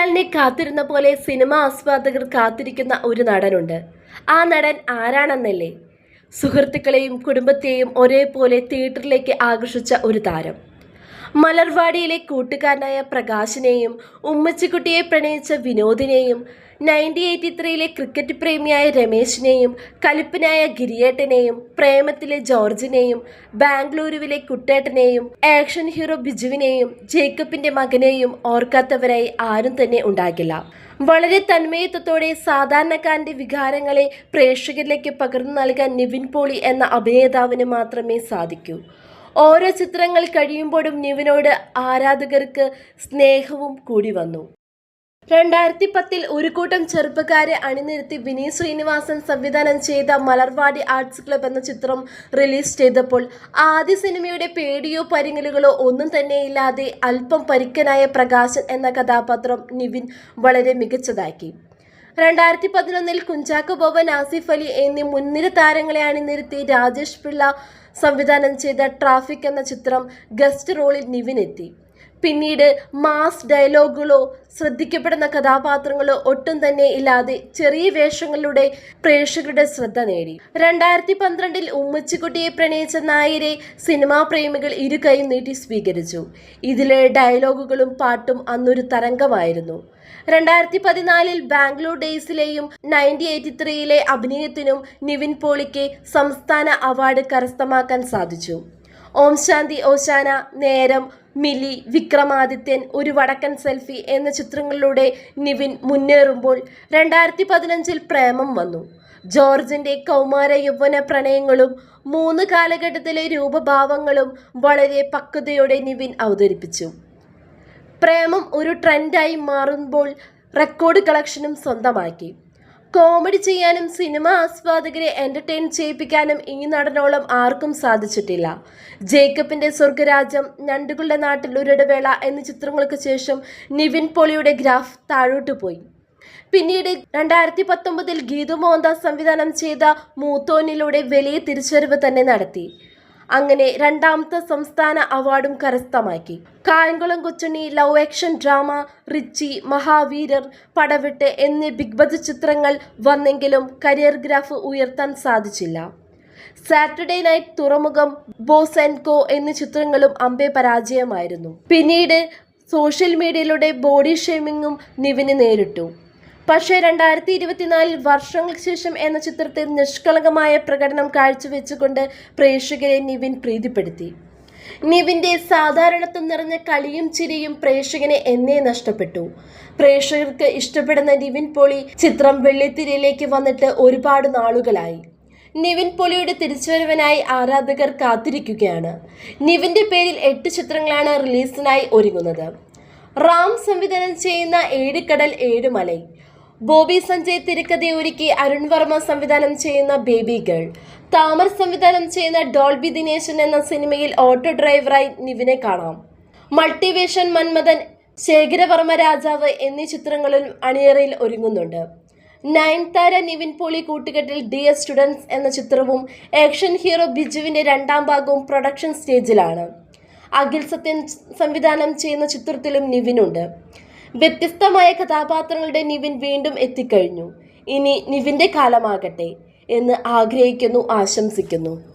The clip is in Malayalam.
മോഹൻലാലിനെ കാത്തിരുന്ന പോലെ സിനിമ ആസ്വാദകർ കാത്തിരിക്കുന്ന ഒരു നടനുണ്ട്. ആ നടൻ ആരാണെന്നല്ലേ? സുഹൃത്തുക്കളെയും കുടുംബത്തെയും ഒരേപോലെ തിയേറ്ററിലേക്ക് ആകർഷിച്ച ഒരു താരം. മലർവാടിയിലെ കൂട്ടുകാരനായ പ്രകാശിനെയും ഉമ്മച്ചിക്കുട്ടിയെ പ്രണയിച്ച വിനോദിനെയും നയന്റി എയ്റ്റി ത്രീയിലെ ക്രിക്കറ്റ് പ്രേമിയായ രമേശിനെയും കലിപ്പനായ ഗിരിയേട്ടനെയും പ്രേമത്തിലെ ജോർജിനെയും ബാംഗ്ലൂരുവിലെ കുട്ടേട്ടനെയും ആക്ഷൻ ഹീറോ ബിജുവിനെയും ജേക്കബിന്റെ മകനെയും ഓർക്കാത്തവരായി ആരും തന്നെ ഉണ്ടാകില്ല. വളരെ തന്മയത്വത്തോടെ സാധാരണക്കാരന്റെ വികാരങ്ങളെ പ്രേക്ഷകരിലേക്ക് പകർന്നു നൽകാൻ നിവിൻ പോളി എന്ന അഭിനേതാവിന് മാത്രമേ സാധിക്കൂ. ഓരോ ചിത്രങ്ങൾ കഴിയുമ്പോഴും നിവിനോട് ആരാധകർക്ക് സ്നേഹവും കൂടി വന്നു. രണ്ടായിരത്തി പത്തിൽ ഒരു കൂട്ടം ചെറുപ്പക്കാരെ അണിനിരത്തി വിനീത് ശ്രീനിവാസൻ സംവിധാനം ചെയ്ത മലർവാടി ആർട്സ് ക്ലബ് എന്ന ചിത്രം റിലീസ് ചെയ്തപ്പോൾ ആദ്യ സിനിമയുടെ പേടിയോ പരിങ്ങലുകളോ ഒന്നും തന്നെ ഇല്ലാതെ അല്പം പരിക്കനായ പ്രകാശൻ എന്ന കഥാപാത്രം നിവിൻ വളരെ മികച്ചതാക്കി. രണ്ടായിരത്തി പതിനൊന്നിൽ കുഞ്ചാക്കോ ബോബൻ ആസിഫ് അലി എന്നീ മുൻനിര താരങ്ങളെ അണിനിരത്തി രാജേഷ് പിള്ള സംവിധാനം ചെയ്ത ട്രാഫിക് എന്ന ചിത്രം ഗസ്റ്റ് റോളിൽ നിവിൻ എത്തി. പിന്നീട് മാസ് ഡയലോഗുകളോ ശ്രദ്ധിക്കപ്പെടുന്ന കഥാപാത്രങ്ങളോ ഒട്ടും തന്നെ ഇല്ലാതെ ചെറിയ വേഷങ്ങളിലൂടെ പ്രേക്ഷകരുടെ ശ്രദ്ധ നേടി. രണ്ടായിരത്തി പന്ത്രണ്ടിൽ ഉമ്മച്ചിക്കുട്ടിയെ പ്രണയിച്ച നായരെ സിനിമാ പ്രേമികൾ ഇരു നീട്ടി സ്വീകരിച്ചു. ഇതിലെ ഡയലോഗുകളും പാട്ടും അന്നൊരു തരംഗമായിരുന്നു. രണ്ടായിരത്തി പതിനാലിൽ ബാംഗ്ലൂർ ഡേയ്സിലെയും നയന്റി എയ്റ്റി ത്രീയിലെ അഭിനയത്തിനും നിവിൻ പോളിക്ക് സംസ്ഥാന അവാർഡ് കരസ്ഥമാക്കാൻ സാധിച്ചു. ഓം ശാന്തി ഓശാന നേരം മിലി വിക്രമാദിത്യൻ ഒരു വടക്കൻ സെൽഫി എന്ന ചിത്രങ്ങളിലൂടെ നിവിൻ മുന്നേറുമ്പോൾ രണ്ടായിരത്തി പതിനഞ്ചിൽ പ്രേമം വന്നു. ജോർജിന്റെ കൗമാര യൗവന പ്രണയങ്ങളും മൂന്ന് കാലഘട്ടത്തിലെ രൂപഭാവങ്ങളും വളരെ പക്വതയോടെ നിവിൻ അവതരിപ്പിച്ചു. പ്രേമം ഒരു ട്രെൻഡായി മാറുമ്പോൾ റെക്കോർഡ് കളക്ഷനും സ്വന്തമാക്കി. കോമഡി ചെയ്യാനും സിനിമ ആസ്വാദകരെ എന്റർടൈൻ ചെയ്യിപ്പിക്കാനും ഈ നടനോളം ആർക്കും സാധിച്ചിട്ടില്ല. ജേക്കബിന്റെ സ്വർഗരാജ്യം ഞണ്ടുകളുടെ നാട്ടിൽ ഒരിടവേള എന്നീ ചിത്രങ്ങൾക്ക് ശേഷം നിവിൻ പോളിയുടെ ഗ്രാഫ് താഴോട്ട് പോയി. പിന്നീട് രണ്ടായിരത്തി പത്തൊമ്പതിൽ ഗീതു മോഹൻദാസ് സംവിധാനം ചെയ്ത മൂത്തോനിലൂടെ വലിയ തിരിച്ചറിവ് തന്നെ നടത്തി. അങ്ങനെ രണ്ടാമത്തെ സംസ്ഥാന അവാർഡും കരസ്ഥമാക്കി. Kayamkulam Kochunni love action drama Richie Mahaveerar Padavettu എന്നീ ബിഗ് ബജറ്റ് ചിത്രങ്ങൾ വന്നെങ്കിലും കരിയർ ഗ്രാഫ് ഉയർത്താൻ സാധിച്ചില്ല. Saturday night Thuramukham Boss and Co എന്നീ ചിത്രങ്ങളും അമ്പെ പരാജയമായിരുന്നു. പിന്നീട് സോഷ്യൽ മീഡിയയിലൂടെ ബോഡി ഷേമിങ്ങും നിവിന് നേരിട്ടു. പക്ഷേ രണ്ടായിരത്തി ഇരുപത്തിനാലിൽ വർഷങ്ങൾക്ക് ശേഷം എന്ന ചിത്രത്തിൽ നിഷ്കളങ്കമായ പ്രകടനം കാഴ്ചവെച്ചുകൊണ്ട് പ്രേക്ഷകരെ നിവിൻ പ്രീതിപ്പെടുത്തി. നിവിന്റെ സാധാരണത്വം നിറഞ്ഞ കളിയും ചിരിയും പ്രേക്ഷകനെ എന്നേ നഷ്ടപ്പെട്ടു. പ്രേക്ഷകർക്ക് ഇഷ്ടപ്പെടുന്ന നിവിൻ പോളി ചിത്രം വെള്ളിത്തിരയിലേക്ക് വന്നിട്ട് ഒരുപാട് നാളുകളായി. നിവിൻ പോളിയുടെ തിരിച്ചുവരവിനായി ആരാധകർ കാത്തിരിക്കുകയാണ്. നിവിന്റെ പേരിൽ എട്ട് ചിത്രങ്ങളാണ് റിലീസിനായി ഒരുങ്ങുന്നത്. റാം സംവിധാനം ചെയ്യുന്ന ഏഴ് കടൽ ഏഴ് ഏഴുമലൈ. ബോബി സഞ്ജയ് തിരക്കഥ ഒരുക്കി അരുൺ വർമ്മ സംവിധാനം ചെയ്യുന്ന ബേബി ഗേൾ. താമർ സംവിധാനം ചെയ്യുന്ന ഡോൾബി ദിനേശൻ എന്ന സിനിമയിൽ ഓട്ടോ ഡ്രൈവറായി നിവിനെ കാണാം. മൾട്ടിവേഷൻ മന്മഥൻ ശേഖരവർമ്മ രാജാവ് എന്നീ ചിത്രങ്ങളിൽ അണിയറയിൽ ഒരുങ്ങുന്നുണ്ട്. നയൻതാര നിവിൻ പോളി കൂട്ടുകെട്ടിൽ ഡിയർ സ്റ്റുഡൻസ് എന്ന ചിത്രവും ആക്ഷൻ ഹീറോ ബിജുവിന്റെ രണ്ടാം ഭാഗവും പ്രൊഡക്ഷൻ സ്റ്റേജിലാണ്. അഖിൽ സത്യൻ സംവിധാനം ചെയ്യുന്ന ചിത്രത്തിലും നിവിനുണ്ട്. വ്യത്യസ്തമായ കഥാപാത്രങ്ങളുടെ നിവിൻ വീണ്ടും എത്തിക്കഴിഞ്ഞു. ഇനി നിവിന്റെ കാലമാകട്ടെ എന്ന് ആഗ്രഹിക്കുന്നു ആശംസിക്കുന്നു.